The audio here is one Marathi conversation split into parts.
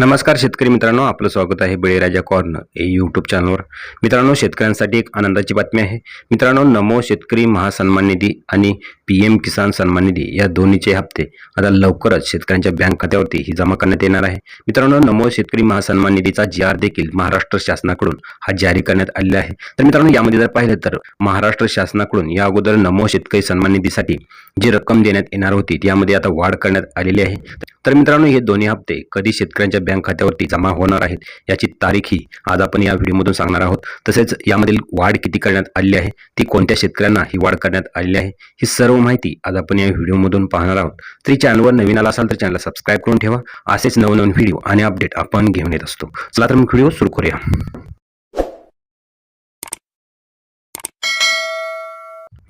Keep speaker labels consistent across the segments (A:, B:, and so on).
A: नमस्कार शेतकरी मित्रांनो आपलं स्वागत आहे बळीराजा कॉर्नर हे यूट्यूब चॅनलवर मित्रांनो शेतकऱ्यांसाठी एक आनंदाची बातमी आहे. मित्रांनो नमो शेतकरी महासन्मान निधी आणि पी एम किसान सन्मान निधी या दोन्हीचे हप्ते आता लवकरच शेतकऱ्यांच्या बँक खात्यावरती ही जमा करण्यात येणार आहे. मित्रांनो नमो शेतकरी महासन्मान निधीचा जी आर देखील महाराष्ट्र शासनाकडून हा जारी करण्यात आलेला आहे. तर मित्रांनो यामध्ये जर पाहिलं तर महाराष्ट्र शासनाकडून या अगोदर नमो शेतकरी सन्मान निधीसाठी जी रक्कम देण्यात येणार होती त्यामध्ये आता वाढ करण्यात आलेली आहे. तर मित्रांनो हे दोन्ही हप्ते कधी शेतकऱ्यांच्या बँक खात्यावरती जमा होणार आहेत याची तारीखही आज आपण या व्हिडिओमधून सांगणार आहोत. तसेच यामधील वाढ किती करण्यात आलेली आहे ती कोणत्या शेतकऱ्यांना ही वाढ करण्यात आलेली आहे ही सर्व माहिती आज आपण या व्हिडिओमधून पाहणार आहोत. तरी चॅनलवर नवीन आला असाल तर चॅनलला सबस्क्राईब करून ठेवा. असेच नवनवीन व्हिडिओ आणि अपडेट आपण घेऊन येत असतो. चला तर मग व्हिडिओ सुरू करूया.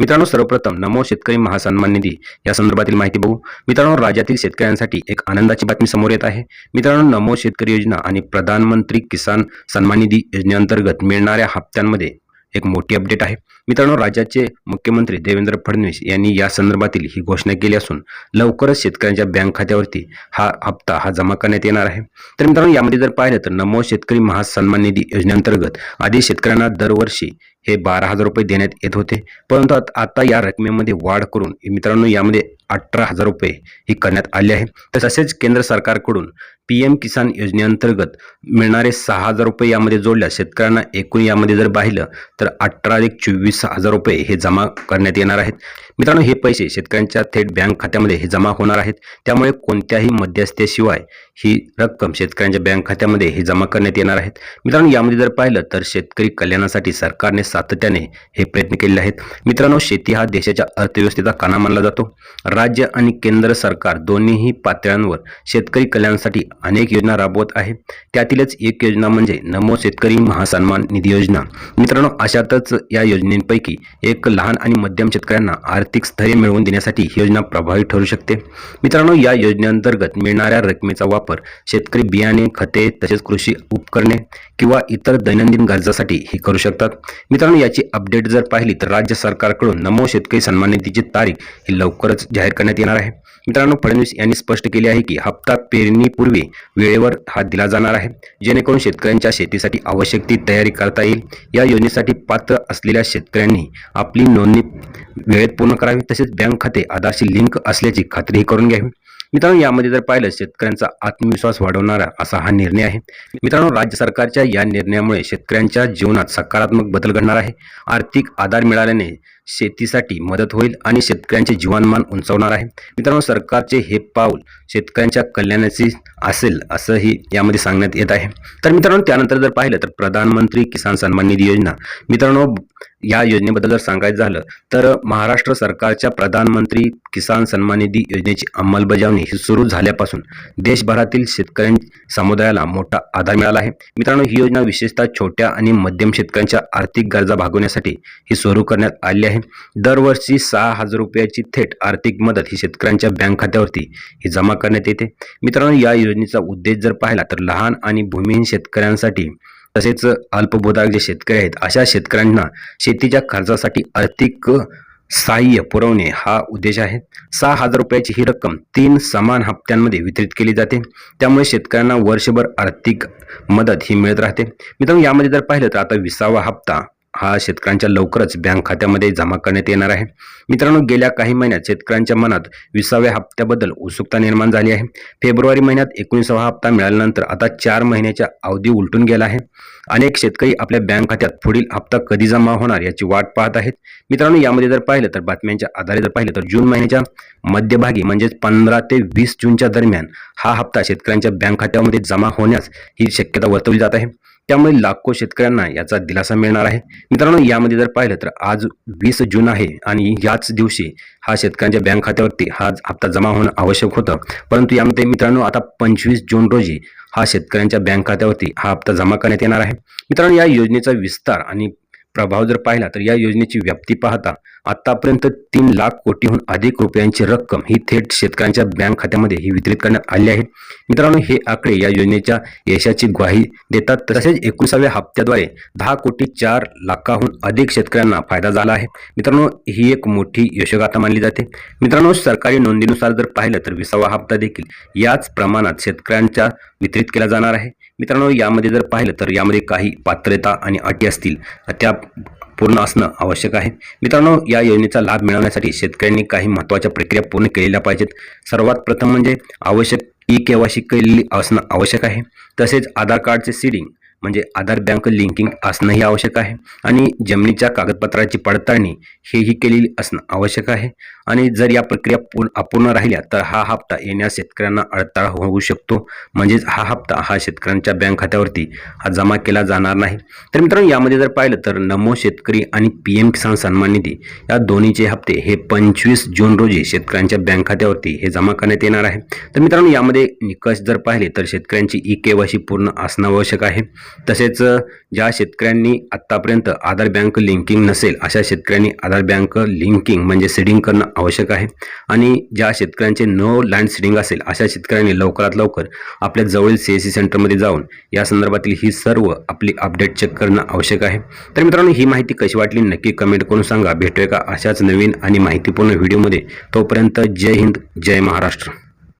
A: मित्रांनो सर्वप्रथम नमो शेतकरी महासन्मान निधी या संदर्भातील माहिती बघू. मित्रांनो राज्यातील शेतकऱ्यांसाठी एक आनंदाची बातमी समोर येत आहे. मित्रांनो नमो शेतकरी योजना आणि प्रधानमंत्री किसान सन्मान निधी योजनेअंतर्गत मिळणाऱ्या हप्त्यांमध्ये एक मोठी अपडेट आहे. मित्रांनो राज्याचे मुख्यमंत्री देवेंद्र फडणवीस यांनी या संदर्भातील ही घोषणा केली असून लवकरच शेतकऱ्यांच्या बँक खात्यावरती हा हप्ता हा जमा करण्यात येणार आहे. तर मित्रांनो यामध्ये जर पाहिलं तर नमो शेतकरी महासन्मान निधी योजनेअंतर्गत आधी शेतकऱ्यांना दरवर्षी हे बारा हजार रुपये देण्यात येत होते. परंतु आता या रकमेमध्ये वाढ करून मित्रांनो यामध्ये अठरा हजार रुपये ही करण्यात आले आहे. तर तसेच केंद्र सरकारकडून पी एम किसान योजनेअंतर्गत मिळणारे सहा हजार रुपये यामध्ये जोडल्यास शेतकऱ्यांना एकूण यामध्ये जर पाहिलं तर अठरा एक चोवीस हजार रुपये हे जमा करण्यात येणार आहेत. मित्रांनो हे पैसे शेतकऱ्यांच्या थेट बँक खात्यामध्ये हे जमा होणार आहेत. त्यामुळे कोणत्याही मध्यस्थेशिवाय ही रक्कम शेतकऱ्यांच्या बँक खात्यामध्ये हे जमा करण्यात येणार आहेत. मित्रांनो यामध्ये जर पाहिलं तर शेतकरी कल्याणासाठी सरकारने सातत्याने हे प्रयत्न केले आहेत. मित्रांनो शेती हा देशाच्या अर्थव्यवस्थेचा काना मानला जातो. राज्य आणि केंद्र सरकार दोन्हीही पातळ्यांवर शेतकरी कल्याणासाठी अनेक योजना राबवत आहे. त्यातीलच एक योजना म्हणजे नमो शेतकरी महासन्मान निधी योजना. मित्रांनो अशातच या योजनेपैकी एक लहान आणि मध्यम शेतकऱ्यांना आर्थिक स्थैर्य मिळवून देण्यासाठी ही योजना प्रभावी ठरू शकते. मित्रांनो या योजनेअंतर्गत मिळणाऱ्या रकमेचा वापर शेतकरी बियाणे खते तसेच कृषी उपकरणे किंवा इतर दैनंदिन गरजासाठी हे करू शकतात. मित्रांनो याची अपडेट जर पाहिली तर राज्य सरकारकडून नमो शेतकरी सन्मान निधीची तारीख ही लवकरच जाहीर करण्यात येणार आहे. मित्रांनो फडणवीस यांनी स्पष्ट केले आहे की हप्ता पेरणीपूर्वी वेळेवर हा दिला जाणार आहे. जेणेकरून शेतकऱ्यांच्या शेतीसाठी आवश्यक ती तयारी करता येईल. या योजनेसाठी पात्र असलेल्या शेतकऱ्यांनी आपली नोंदणी वेळेत पूर्ण करावी तसेच बँक खाते आधारशी लिंक असल्याची खात्रीही करून घ्यावी. मित्रांनो यामध्ये जर पाहिलं शेतकऱ्यांचा आत्मविश्वास वाढवणारा असा हा निर्णय आहे. मित्रांनो राज्य सरकारच्या या निर्णयामुळे शेतकऱ्यांच्या जीवनात सकारात्मक बदल घडणार आहे. आर्थिक आधार मिळाल्याने शेतीसाठी मदत होईल आणि शेतकऱ्यांचे जीवनमान उंचावणार आहे. मित्रांनो सरकारचे हे पाऊल शेतकऱ्यांच्या कल्याणाचे असेल असंही यामध्ये सांगण्यात येत आहे. तर मित्रांनो त्यानंतर जर पाहिलं तर प्रधानमंत्री किसान सन्मान निधी योजना. मित्रांनो या योजनेबद्दल जर सांगायचं झालं तर महाराष्ट्र सरकारच्या प्रधानमंत्री किसान सन्मान निधी योजनेची अंमलबजावणी ही सुरू झाल्यापासून देशभरातील शेतकऱ्यां समुदायाला मोठा आधार मिळाला आहे. मित्रांनो ही योजना विशेषतः छोट्या आणि मध्यम शेतकऱ्यांच्या आर्थिक गरजा भागवण्यासाठी ही सुरू करण्यात आली आहे. दरवर्षी सहा हजार रुपयाची थेट आर्थिक मदत ही शेतकऱ्यांच्या बँक खात्यावरती ही जमा करण्यात येते. मित्रांनो या योजनेचा उद्देश जर पाहिला तर लहान आणि भूमिहीन शेतकऱ्यांसाठी तसेच अल्पभूधारक जे शेतकरी आहेत अशा शेतकऱ्यांना शेतीच्या खर्चासाठी आर्थिक सहाय्य पुरवणे हा उद्देश आहे. सहा हजार रुपयाची ही रक्कम तीन समान हप्त्यांमध्ये वितरित केली जाते. त्यामुळे शेतकऱ्यांना वर्षभर आर्थिक मदत ही मिळत राहते. मित्रांनो यामध्ये जर पाहिलं तर आता विसावा हप्ता हा शेतकऱ्यांच्या लवकरच बँक खात्यामध्ये जमा करण्यात येणार आहे. मित्रांनो गेल्या काही महिन्यात शेतकऱ्यांच्या मनात विसाव्या हप्त्याबद्दल उत्सुकता निर्माण झाली आहे. फेब्रुवारी महिन्यात एकोणीसावा हप्ता मिळाल्यानंतर आता चार महिन्याच्या अवधी उलटून गेला आहे. अनेक शेतकरी आपल्या बँक खात्यात पुढील हप्ता कधी जमा होणार याची वाट पाहत आहेत. मित्रांनो यामध्ये जर पाहिलं तर बातम्यांच्या आधारे जर पाहिलं तर जून महिन्याच्या मध्यभागी म्हणजेच पंधरा ते वीस जूनच्या दरम्यान हा हप्ता शेतकऱ्यांच्या बँक खात्यामध्ये जमा होण्यास ही शक्यता वर्तवली जात आहे. त्यामुळे लाखो शेतकऱ्यांना याचा दिलासा मिळणार आहे. मित्रांनो यामध्ये जर पाहिलं तर आज वीस जून आहे आणि याच दिवशी हा शेतकऱ्यांच्या बँक खात्यावरती हा हप्ता जमा होणं आवश्यक होतं. परंतु यामध्ये मित्रांनो आता पंचवीस जून रोजी हा शेतकऱ्यांच्या बँक खात्यावरती हा हप्ता जमा करण्यात येणार आहे. मित्रांनो या योजनेचा विस्तार आणि प्रभाव जर पाहिला तर या योजनेची व्याप्ती पाहता आतापर्यंत तीन लाख कोटीहून अधिक रुपयांची रक्कम ही थेट शेतकऱ्यांच्या बँक खात्यामध्ये ही वितरित करण्यात आली आहे. मित्रांनो हे आकडे या योजनेच्या यशाची ग्वाही देतात. तसेच एकोणीसाव्या हप्त्याद्वारे दहा कोटी चार लाखाहून अधिक शेतकऱ्यांना फायदा झाला आहे. मित्रांनो ही एक मोठी यशोगाथा मानली जाते. मित्रांनो सरकारी नोंदीनुसार जर पाहिलं तर विसावा हप्ता देखील याच प्रमाणात शेतकऱ्यांच्या वितरित केला जाणार आहे. मित्रांनो यामध्ये जर पाहिलं तर यामध्ये काही पात्रता आणि अटी असतील त्या पूर्ण असणं आवश्यक आहे. मित्रांनो या योजनेचा लाभ मिळवण्यासाठी शेतकऱ्यांनी काही महत्त्वाच्या प्रक्रिया पूर्ण केलेल्या पाहिजेत. सर्वात प्रथम म्हणजे आवश्यक ई केवायसी केलेली असणं आवश्यक आहे. तसेच आधार कार्डचे सीडिंग म्हणजे आधार बँक लिंकिंग असणंही आवश्यक आहे. आणि जमिनीच्या कागदपत्राची पडताळणी हेही केलेली असणं आवश्यक आहे. आणि जर या प्रक्रिया पूर्ण अपूर्ण राहिल्या तर हा हप्ता येण्यास शेतकऱ्यांना अडथळा होऊ शकतो. म्हणजेच हा हप्ता हा शेतकऱ्यांच्या बँक खात्यावरती हा जमा केला जाणार नाही. तर मित्रांनो यामध्ये जर पाहिलं तर नमो शेतकरी आणि पी एम किसान सन्मान निधी या दोन्हीचे हप्ते हे पंचवीस जून रोजी शेतकऱ्यांच्या बँक खात्यावरती हे जमा करण्यात येणार आहे. तर मित्रांनो यामध्ये निकष जर पाहिले तर शेतकऱ्यांची ई केवायसी पूर्ण असणं आवश्यक आहे. तसेच ज्या शेतकऱ्यांनी आत्तापर्यंत आधार बँक लिंकिंग नसेल अशा शेतकऱ्यांनी आधार बँक लिंकिंग म्हणजे सेडिंग करणं आवश्यक आहे. आणि ज्या शेतकऱ्यांचे नो लँड सीडिंग असेल अशा शेतकऱ्यांनी लवकरात लवकर आपल्या जवळील सी एस सी सेंटरमध्ये जाऊन या संदर्भातील ही सर्व आपली अपडेट चेक करणं आवश्यक आहे. तर मित्रांनो ही माहिती कशी वाटली नक्की कमेंट करून सांगा. भेटूया का अशाच नवीन आणि माहितीपूर्ण व्हिडिओमध्ये तोपर्यंत जय हिंद जय महाराष्ट्र.